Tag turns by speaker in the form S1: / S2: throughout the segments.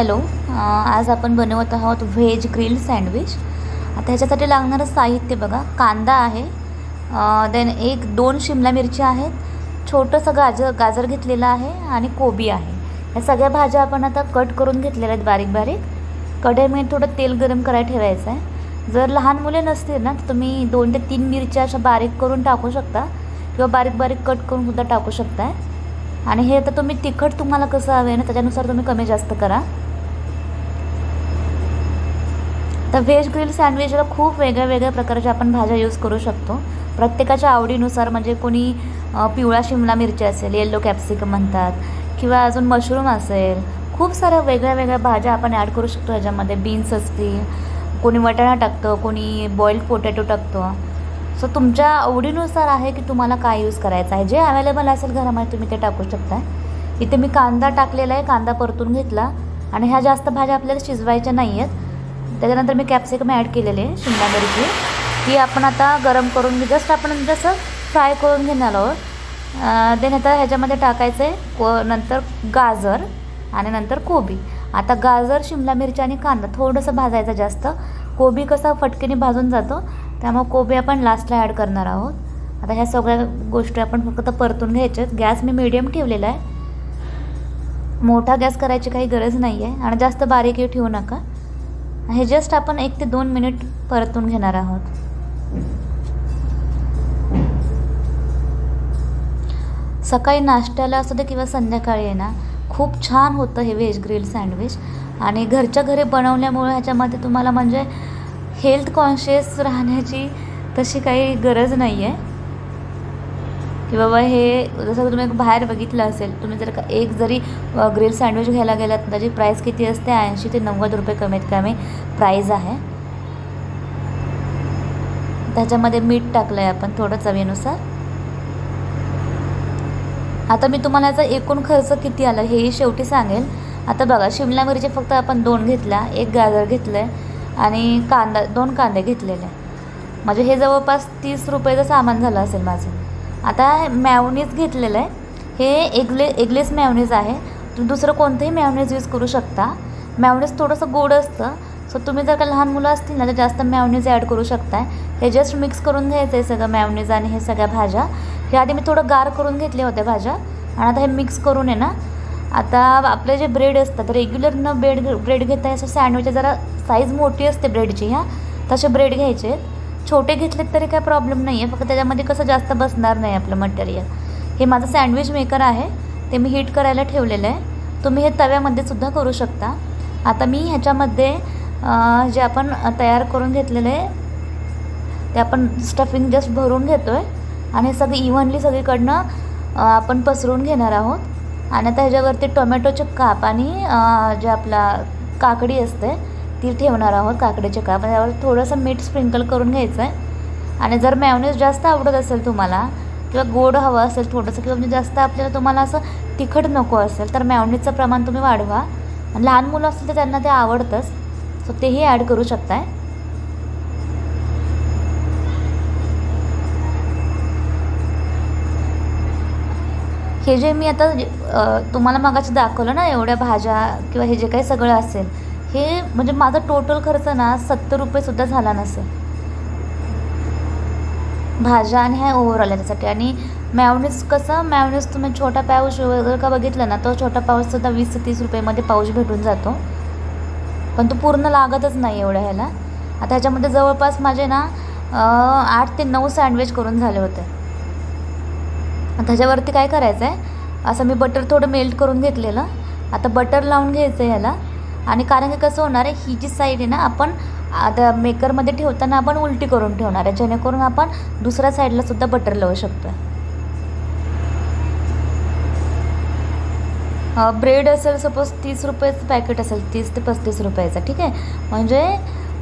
S1: Hello आज आपण बनवत आहोत व्हेज ग्रिल सँडविच. आता ह्याच्यासाठी लागणारं साहित्य बघा कांदा आहे देन एक दोन शिमला मिरच्या आहेत छोटंसं गाजर गाजर घेतलेलं आहे आणि कोबी आहे. ह्या सगळ्या भाज्या आपण आता कट करून घेतलेल्या आहेत बारीक बारीक. कढईमध्ये थोडं तेल गरम करायला ठेवायचं आहे. जर लहान मुले नसतील ना तर तुम्ही दोन ते तीन मिरच्या अशा बारीक करून टाकू शकता किंवा बारीक बारीक कट करून सुद्धा टाकू शकताय. आणि हे आता तुम्ही तिखट तुम्हाला कसं हवं आहे ना त्याच्यानुसार तुम्ही कमी जास्त करा. तर व्हेज ग्रिल सँडविचला खूप वेगळ्या वेगळ्या प्रकारच्या आपण भाज्या यूज करू शकतो. प्रत्येकाच्या आवडीनुसार म्हणजे कोणी पिवळा शिमला मिरची असेल येल्लो कॅप्सिकम म्हणतात किंवा अजून मशरूम असेल खूप साऱ्या वेगळ्या वेगळ्या भाज्या आपण ॲड करू शकतो. ह्याच्यामध्ये बीन्स असतील कोणी वटाणा टाकतं कोणी बॉईल्ड पोटॅटो टाकतं. सो तुमच्या आवडीनुसार आहे की तुम्हाला काय यूज करायचं आहे? जे अवेलेबल असेल घरामध्ये तुम्ही ते टाकू शकता इथे मी कांदा टाकलेला आहे कांदा परतून घेतला. आणि ह्या जास्त भाज्या आपल्याला शिजवायच्या नाही आहेत त्याच्यानंतर मी कॅप्सिकम ॲड केलेले शिमला मिरची. ती आपण आता गरम करून जस्ट आपण जसं फ्राय करून घेणार आहोत देन आता ह्याच्यामध्ये टाकायचं आहे को नंतर गाजर आणि नंतर कोबी. आता गाजर शिमला मिरची आणि कांदा थोडंसं भाजायचं जास्त. कोबी कसा फटकेने भाजून जातो त्यामुळे कोबी आपण लास्टला ॲड करणार आहोत. आता ह्या सगळ्या गोष्टी आपण फक्त परतून घ्यायच्या आहेत. गॅस मी मिडियम ठेवलेला आहे. मोठा गॅस करायची काही गरज नाही आहे आणि जास्त बारीकही ठेवू नका. हे जस्ट आपण एक ते दोन मिनिट परतून घेणार आहोत. सकाळी नाश्त्याला असू दे किंवा संध्याकाळी आहे ना खूप छान होतं हे व्हेज ग्रिल सँडविच आणि घरच्या घरी बनवल्यामुळे ह्याच्यामध्ये तुम्हाला म्हणजे हेल्थ कॉन्शियस राहण्याची तशी काही गरज नाही आहे की बाबा हे जसं तुम्ही बाहेर बघितलं असेल तुम्ही जर का एक जरी ग्रिल सँडविच घ्यायला गेलात त्याची प्राईस किती असते? ऐंशी ते नव्वद रुपये कमीत कमी प्राईज आहे. त्याच्यामध्ये मीठ टाकलं आहे आपण थोडं चवीनुसार. आता मी तुम्हाला याचा एकूण खर्च किती आला हेही शेवटी सांगेल. आता बघा शिमला मिरची फक्त आपण दोन घेतला एक गाजर घेतलं आहे आणि कांदा दोन कांदे घेतलेले. म्हणजे हे जवळपास तीस रुपयेचं सामान झालं असेल माझं. आता मॅवनीज घेतलेलं आहे. हे एगले एगलेस मॅवनीज आहे. तुम्ही दुसरं कोणतंही मॅवनीज यूज करू शकता. मॅवनीज थोडंसं गोड असतं. सो तुम्ही जर का लहान मुलं असतील ना तर जास्त मॅवनीज ॲड करू शकताय. हे जस्ट मिक्स करून घ्यायचं आहे सगळं मॅवनीज आणि हे सगळ्या भाज्या. हे आधी मी थोडं गार करून घेतल्या होत्या भाज्या. आणि आता हे मिक्स करून आहे ना आता आपले जे ब्रेड असतात रेग्युलर न ब्रेड ब्रेड घेता असं सँडविच जरा साईज मोठी असते ब्रेडची ह्या तसे ब्रेड घ्यायचे आहेत. छोटे घेतलेत तरी काय प्रॉब्लेम नाही आहे फक्त त्याच्यामध्ये कसं जास्त बसणार नाही आपलं मटेरियल हे माझं सँडविच मेकर आहे. ते मी हीट करायला ठेवलेलं आहे. तुम्ही हे तव्यामध्ये सुद्धा करू शकता. आता मी ह्याच्यामध्ये जे आपण तयार करून घेतलेलं आहे ते आपण स्टफिंग जस्ट भरून घेतो आहे आणि हे इव्हनली सगळीकडनं आपण पसरून घेणार आहोत. आणि आता ह्याच्यावरती टोमॅटोचे काप आणि जे आपला काकडी असते ती ठेवणार आहोत काकडीच्या काप आणि त्यावर थोडंसं मीठ स्प्रिंकल करून घ्यायचं आहे आणि जर मॅवनीज जास्त आवडत असेल तुम्हाला किंवा गोड हवं असेल थोडंसं किंवा म्हणजे जास्त आपल्याला तुम्हाला असं तिखट नको असेल तर मॅवनीजचं प्रमाण तुम्ही वाढवा. आणि लहान मुलं असतील तर त्यांना ते आवडतंच. सो तेही ॲड करू शकताय. हे जे मी आता तुम्हाला मगाशी दाखवलं ना एवढ्या भाज्या किंवा हे जे काही सगळं असेल हे म्हणजे माझा टोटल खर्च ना सत्तर रुपयेसुद्धा झाला नसेल. भाज्या आणि ह्या ओव्हरऑल याच्यासाठी आणि मॅवनीज कसं मॅवनीस तुम्ही छोटा पाऊस वगैरे का बघितलं ना तो छोटा पाऊससुद्धा वीस ते तीस रुपयेमध्ये पाऊस भेटून जातो. पण तो पूर्ण लागतच नाही एवढ्या ह्याला. आता ह्याच्यामध्ये जवळपास माझे ना आठ ते नऊ सँडविच करून झाले होते. आता ह्याच्यावरती काय करायचं आहे असं मी बटर थोडं मेल्ट करून घेतलेलं. आता बटर लावून घ्यायचं आहे ह्याला. आणि कारण की कसं होणार आहे ही जी साईड आहे ना आपण आता मेकरमध्ये ठेवताना आपण उलटी करून ठेवणार आहे जेणेकरून आपण दुसऱ्या साईडला सुद्धा बटर लावू शकतो ब्रेड असेल सपोज तीस रुपयाचं पॅकेट असेल तीस ते पस्तीस रुपयाचं ठीक आहे? म्हणजे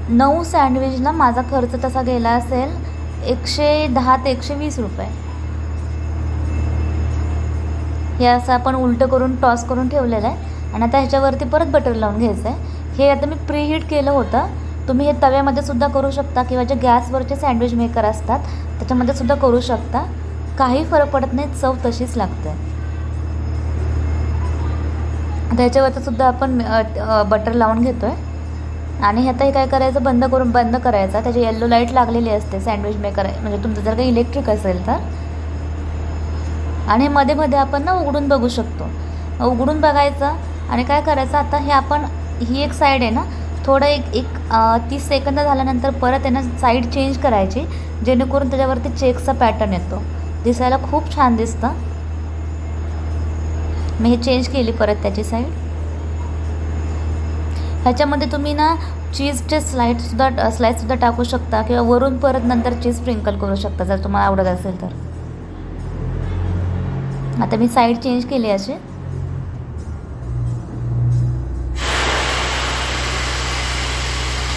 S1: नऊ सँडविचला माझा खर्च तसा गेला असेल एकशे दहा ते एकशे वीस रुपये. हे असं आपण उलटं करून टॉस करून ठेवलेलं आहे. आणि आता ह्याच्यावरती परत बटर लावून घ्यायचं आहे हे आता मी प्रीहीट केलं होतं. तुम्ही हे तव्यामध्ये सुद्धा करू शकता किंवा जे गॅसवरचे सँडविच मेकर असतात त्याच्यामध्ये सुद्धा करू शकता. काही फरक पडत नाही चव तशीच लागते. आता ह्याच्यावरती सुद्धा आपण बटर लावून घेतो आहे आणि आता हे काय करायचं? बंद करून बंद करायचं. त्याची येल्लो लाइट लागलेली असते सँडविच मेकर म्हणजे तुमचं जर काही इलेक्ट्रिक असेल तर. आणि मध्ये मध्ये आपण ना उघडून बघू शकतो. उघडून बघायचं. आणि काय करायचं आता हे आपण ही एक साईड आहे ना थोडं एक एक तीस सेकंद झाल्यानंतर परत आहे ना साईड चेंज करायची जेणेकरून त्याच्यावरती चेक्सचा पॅटर्न येतो. दिसायला खूप छान दिसतं. मी हे चेंज केली परत त्याची साईड ह्याच्यामध्ये तुम्ही ना चीजचे स्लाईडसुद्धा स्लाईडसुद्धा टाकू शकता किंवा वरून परत नंतर चीज स्प्रिंकल करू शकता जर तुम्हाला आवडत असेल तर. आता मी साईड चेंज केली अशी.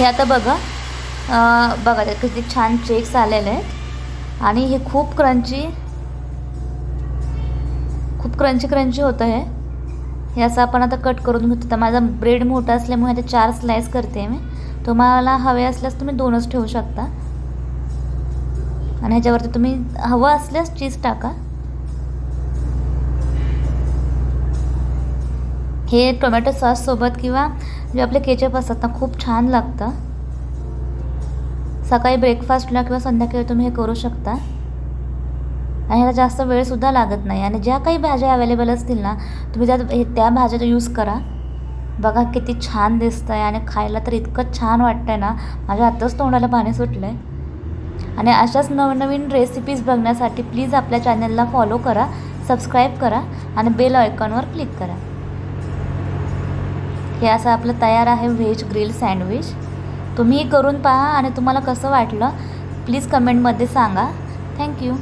S1: हे आता बघा. बघा ते किती छान चेक्स आलेले आहेत. आणि हे खूप क्रंची खूप क्रंची क्रंची होतं हे. हे असं आपण आता कट करून घेतो. तर माझा ब्रेड मोठा असल्यामुळे आता चार स्लाइस करते मी. तुम्हाला हवे असल्यास तुम्ही दोनच ठेवू शकता. आणि ह्याच्यावरती तुम्ही हवं असल्यास चीज टाका. हे टोमॅटो सॉससोबत किंवा जे आपले केचप असतात ना खूप छान लागतं. सकाळी ब्रेकफास्टला किंवा संध्याकाळी तुम्ही हे करू शकता. आणि ह्याला जास्त वेळसुद्धा लागत नाही. आणि ज्या काही भाज्या अवेलेबल असतील ना तुम्ही त्या हे त्या भाज्या यूज करा. बघा किती छान दिसतं आहे आणि खायला तर इतकं छान वाटतं आहे ना. माझ्या आत्ताच तोंडाला पाणी सुटलं आहे आणि अशाच नवनवीन रेसिपीज बघण्यासाठी प्लीज आपल्या चॅनलला फॉलो करा सबस्क्राईब करा आणि बेल आयकॉनवर क्लिक करा. हे असं आपलं तयार आहे व्हेज ग्रिल सँडविच. तुम्ही करून पहा आणि तुम्हाला कसं वाटलं प्लीज कमेंटमध्ये सांगा. थँक्यू